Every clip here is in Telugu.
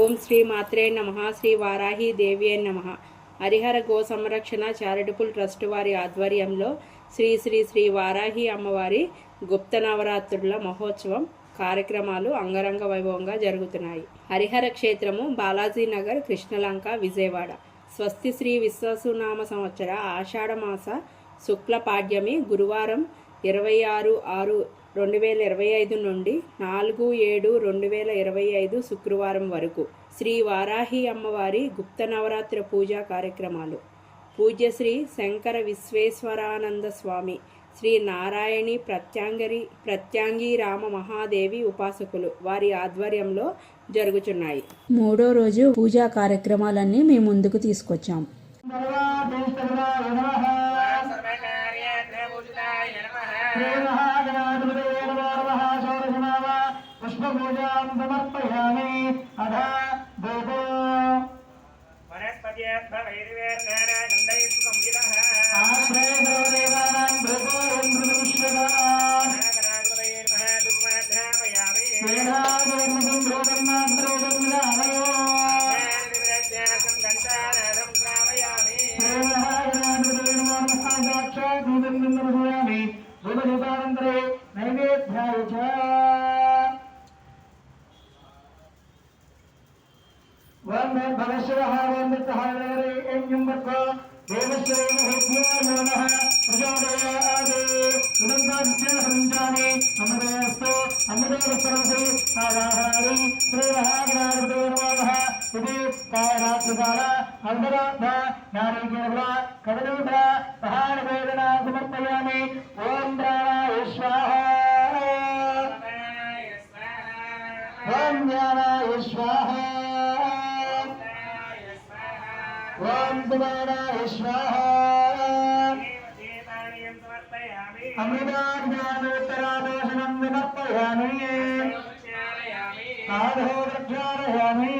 ఓం శ్రీ మాత్రే నమ శ్రీ వారాహి దేవి నమ. హరిహర గో సంరక్షణ చారిటబుల్ ట్రస్ట్ వారి ఆధ్వర్యంలో శ్రీ శ్రీ శ్రీ వారాహి అమ్మవారి గుప్త నవరాత్రుల మహోత్సవం కార్యక్రమాలు అంగరంగ వైభవంగా జరుగుతున్నాయి. హరిహర క్షేత్రము బాలాజీ నగర్ కృష్ణలంక విజయవాడ. స్వస్తి శ్రీ విశ్వసునామ సంవత్సర ఆషాఢమాస శుక్ల పాడ్యమి గురువారం ఇరవై ఆరు ఆరు రెండు వేల ఇరవై ఐదు నుండి నాలుగు ఏడు రెండు వేల ఇరవై ఐదు శుక్రవారం వరకు శ్రీ వారాహి అమ్మవారి గుప్త నవరాత్రి పూజా కార్యక్రమాలు. పూజ్యశ్రీ శంకర విశ్వేశ్వరానంద స్వామి శ్రీ నారాయణి ప్రత్యాంగరి ప్రత్యాంగి రామ మహాదేవి ఉపాసకులు వారి ఆధ్వర్యంలో జరుగుచున్నాయి. మూడో రోజు పూజా కార్యక్రమాలన్నీ మేము ముందుకు తీసుకొచ్చాం. సాక్షాత్ సమర్పయామి ధూపదీపానంతరే నైవేద్యాయ చ பரமசிவஹாரேந்திரஹாரே எங்கும் பக்கம் கடல अमृताध्यानोत्तरादोषणं विनर्पयामि साधो प्रक्षालयामि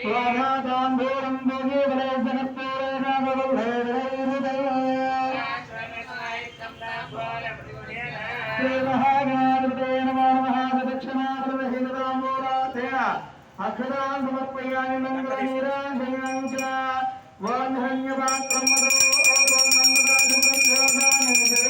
स्वाघाताम्बूरं दोगे बलैः అక్షరాన్ సమర్పయాని మంగళ నీరాజయాని వాగ్హన్యవాక్రమదో ఓం నమో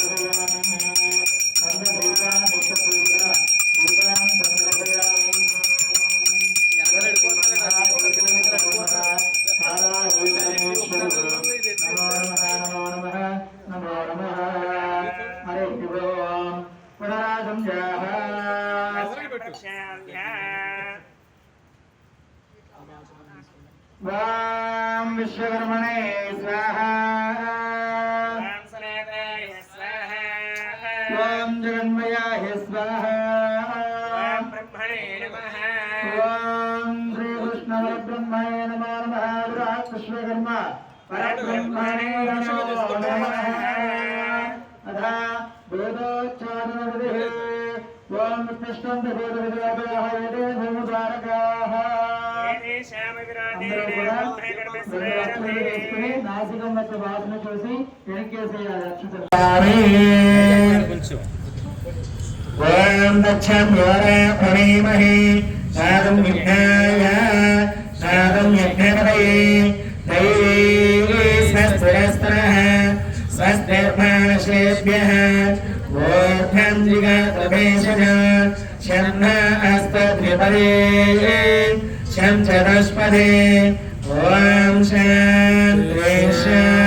వాం విశ్వకర్మణే స్వాహా ఓం జగన్మయాయ స్వాహా బ్రహ్మణే నమః శ్రీకృష్ణ నమో నమః విరాట్ విశ్వకర్మ పరబ్రహ్మణే నమో నమః అథ అందరూ కూడా రెండు అక్షతలు వేసుకుని నాసికం వచ్చే వాసన చూసి వెనకేసేయాలి అక్షతలు ఓం దక్షం ప్రణీమహి सादं చంద్రికా ప్రవేశజ శం అస్తత్రిపదే శం చరస్పదే ఓం శాంతి శాంతి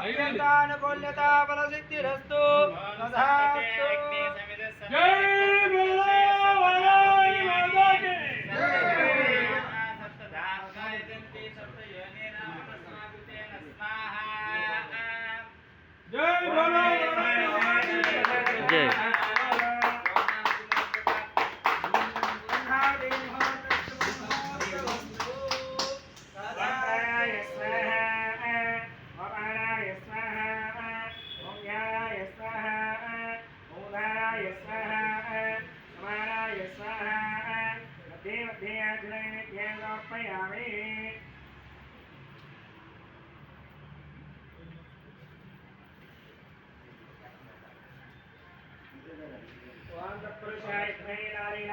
అభ్యంతానుకూల్యతా ఫలసిద్ధిరస్తు జై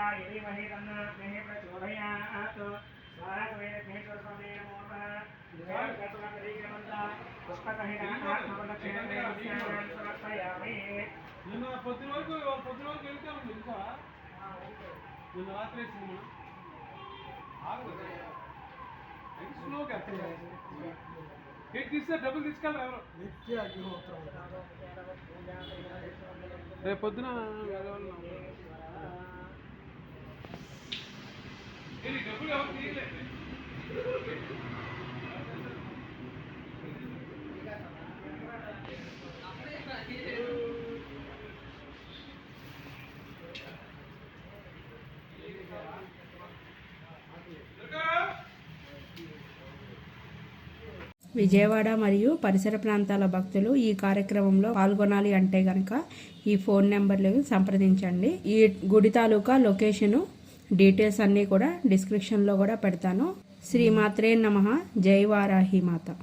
नारीणाय धीमहि तन्नो मे प्रचोदयात् स्वाहा समेतेश्वर स्वामी नमो नमः जय कसुमकरीक्रमन्ता पुष्पसहिता आत्मवदक्षिणं समर्पयामि నిన్న పొద్దున వరకు పొద్దున వరకు వెళ్తే ఉంది తెలుసా నిన్న రాత్రి సినిమా స్లోగా కేక్ తీస్తే డబ్బులు తీసుకెళ్ళరు ఎవరు రేపు పొద్దున వెళ్ళాలి. విజయవాడ మరియు పరిసర ప్రాంతాల భక్తులు ఈ కార్యక్రమంలో పాల్గొనాలి అంటే గనక ఈ ఫోన్ నెంబర్లు సంప్రదించండి. ఈ గుడి తాలూకా లొకేషను డీటెయిల్స్ అన్నీ కూడా డిస్క్రిప్షన్లో కూడా పెడతాను. శ్రీమాత్రే నమ. జై వారాహి మాత.